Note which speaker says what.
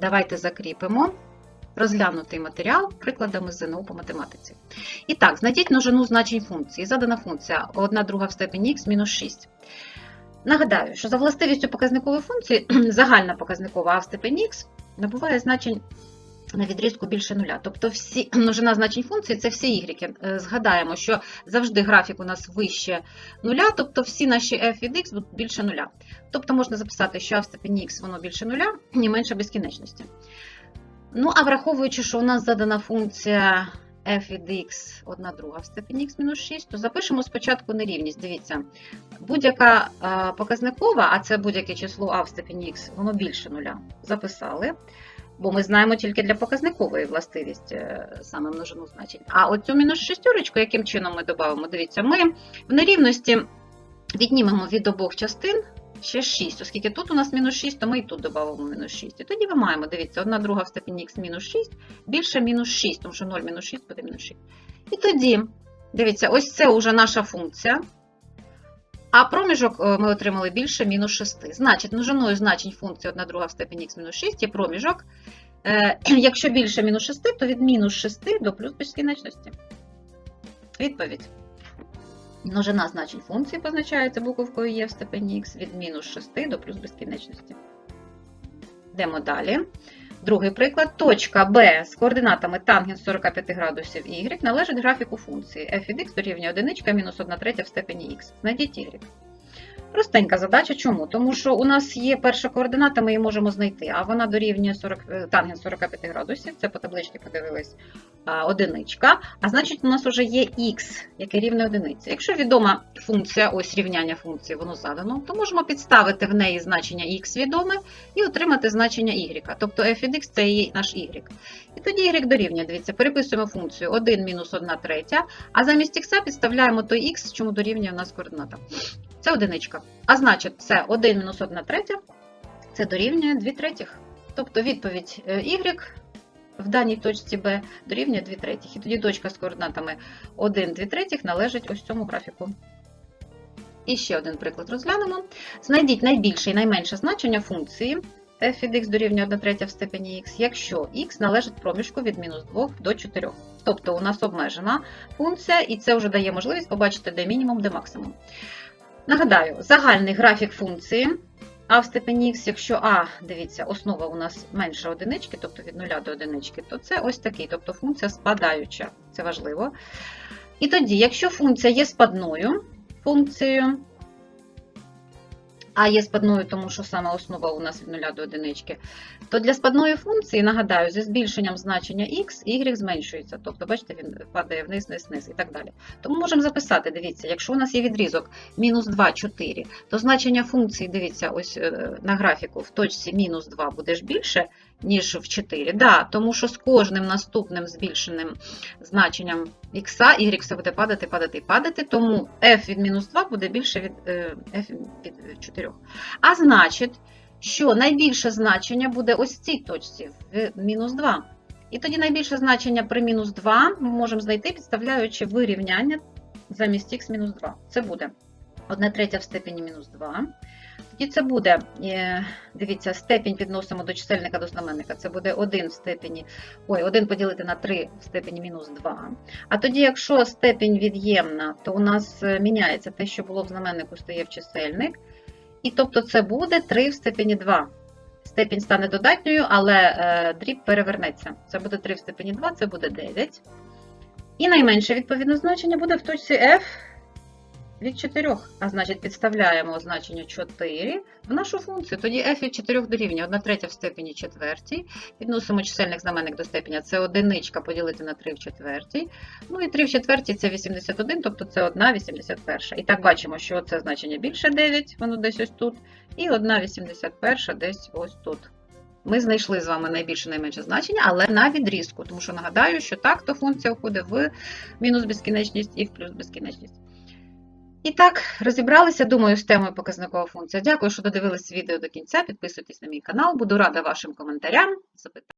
Speaker 1: Давайте закріпимо розглянутий матеріал прикладами ЗНО по математиці. І так, знайдіть множину значень функції. Задана функція 1 друга в степені х мінус 6. Нагадаю, що за властивістю показникової функції загальна показникова а в степені х набуває значень на відрізку більше нуля. Тобто всі множина значень функції це всі ігреки. Е, Згадаємо, що завжди графік у нас вище нуля, тобто всі наші f від x будуть більше нуля. Тобто можна записати, що а в степені x воно більше нуля і менше безкінечності. Ну, а враховуючи, що у нас задана функція f від x 1 друга в степені x мінус 6, то запишемо спочатку нерівність. Дивіться, будь-яка е, показникова, а це будь-яке число а в степені x, воно більше нуля. Записали. Бо ми знаємо тільки для показникової властивість е, саме множину значень. А оцю мінус шестерочку, яким чином ми додамо? Дивіться, ми в нерівності віднімемо від обох частин ще 6, оскільки тут у нас мінус 6, то ми і тут додамо мінус 6. І тоді ми маємо, дивіться, 1 друга в степені х мінус 6 більше мінус 6, тому що 0 мінус 6 буде мінус 6. І тоді, дивіться, ось це вже наша функція. А проміжок е, ми отримали більше мінус 6. Значить, множиною значень функції 1 друга в степені х мінус 6 є проміжок. Е, Якщо більше мінус 6, то від мінус 6 до плюс безкінечності. Відповідь. Множина значень функції позначається буковкою є в степені х від мінус 6 до плюс безкінечності. Йдемо далі. Другий приклад. Точка B з координатами тангенс 45 градусів y належить графіку функції f від x дорівнює 1 мінус 1 третя в степені x. Знайдіть y. Простенька задача. Чому? Тому що у нас є перша координата, ми її можемо знайти, а вона дорівнює 40, е, тангенс 45 градусів. Це по табличці подивились одиничка. А значить, у нас вже є х, яке рівне одиниці. Якщо відома функція, ось рівняння функції, воно задано, то можемо підставити в неї значення х відоме і отримати значення y. Тобто f від x це є наш y. І тоді y дорівнює. Дивіться, переписуємо функцію 1 мінус 1 третя, а замість х підставляємо той х, чому дорівнює у нас координата. Це одиничка. А значить, це 1 мінус 1 третя, це дорівнює 2 третіх. Тобто відповідь е, y в даній точці B дорівнює 2 третіх. І тоді точка з координатами 1, 2 третіх належить ось цьому графіку. І ще один приклад розглянемо. Знайдіть найбільше і найменше значення функції f від x дорівнює 1 третя в степені x, якщо x належить проміжку від мінус 2 до 4. Тобто у нас обмежена функція, і це вже дає можливість побачити де мінімум, де максимум. Нагадаю, загальний графік функції а в степені х, якщо а, дивіться, основа у нас менше одинички, тобто від 0 до одинички, то це ось такий, тобто функція спадаюча. Це важливо. І тоді, якщо функція є спадною функцією, а є спадною, тому що саме основа у нас від 0 до одинички, то для спадної функції, нагадаю, зі збільшенням значення x, y зменшується. Тобто, бачите, він падає вниз, вниз, вниз і так далі. Тому можемо записати, дивіться, якщо у нас є відрізок мінус 2, 4, то значення функції, дивіться, ось е, на графіку в точці мінус 2 буде ж більше, ніж в 4. Да, тому що з кожним наступним збільшеним значенням х, y буде падати, падати падати, тому f від мінус 2 буде більше від е, f від 4. А значить, що найбільше значення буде ось в цій точці, в мінус 2. І тоді найбільше значення при мінус 2 ми можемо знайти, підставляючи вирівняння замість х мінус 2. Це буде 1 третя в степені мінус 2. Тоді це буде, е, дивіться, степінь підносимо до чисельника до знаменника. Це буде 1 в степені, ой, 1 поділити на 3 в степені мінус 2. А тоді, якщо степінь від'ємна, то у нас е, міняється те, що було в знаменнику, стає в чисельник. І тобто це буде 3 в степені 2. Степінь стане додатньою, але е, дріб перевернеться. Це буде 3 в степені 2, це буде 9. І найменше відповідне значення буде в точці F від 4. А значить, підставляємо значення 4 в нашу функцію. Тоді f від 4 дорівнює 1 третя в степені четвертій. Відносимо чисельник знаменник до степеня. Це одиничка поділити на 3 в четвертій. Ну і 3 в четвертій це 81, тобто це 1 81. І так бачимо, що це значення більше 9, воно десь ось тут. І 1 81 десь ось тут. Ми знайшли з вами найбільше найменше значення, але на відрізку, тому що нагадаю, що так то функція входить в мінус безкінечність і в плюс безкінечність. І так, розібралися, думаю, з темою показникова функція. Дякую, що додивились відео до кінця. Підписуйтесь на мій канал. Буду рада вашим коментарям, запитанням.